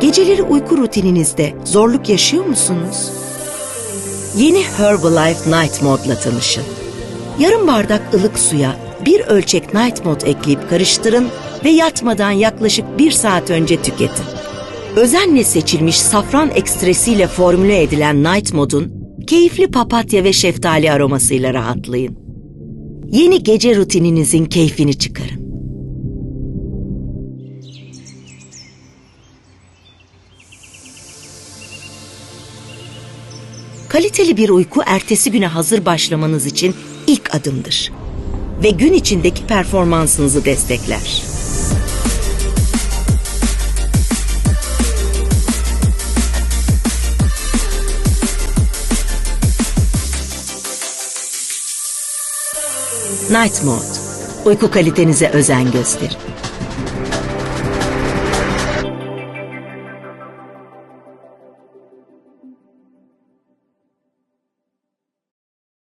Geceleri uyku rutininizde zorluk yaşıyor musunuz? Yeni Herbalife Night Mode'la tanışın. Yarım bardak ılık suya bir ölçek Night Mode ekleyip karıştırın ve yatmadan yaklaşık bir saat önce tüketin. Özenle seçilmiş safran ekstresiyle formüle edilen Night Mode'un keyifli papatya ve şeftali aromasıyla rahatlayın. Yeni gece rutininizin keyfini çıkarın. Kaliteli bir uyku ertesi güne hazır başlamanız için ilk adımdır ve gün içindeki performansınızı destekler. Night Mode. Uyku kalitenize özen gösterin.